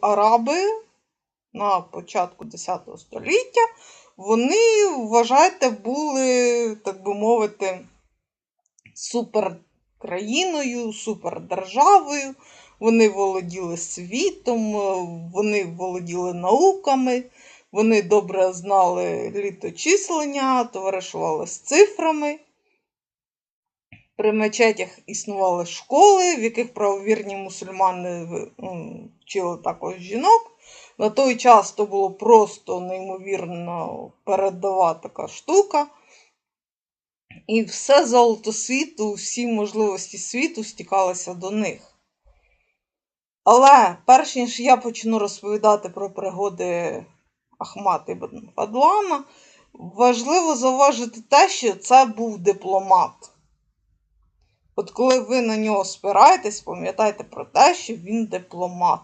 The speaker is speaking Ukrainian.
араби на початку 10 століття, вони, вважайте, були, так би мовити, суперкраїною, супердержавою. Вони володіли світом, вони володіли науками, вони добре знали літочислення, товаришували з цифрами. При мечетях існували школи, в яких правовірні мусульмани вчили також жінок. На той час то було просто неймовірно передова така штука. І все золото світу, всі можливості світу стікалися до них. Але перш ніж я почну розповідати про пригоди Ахмата Ібн Фадлана, важливо зауважити те, що це був дипломат. От коли ви на нього спираєтесь, пам'ятайте про те, що він дипломат.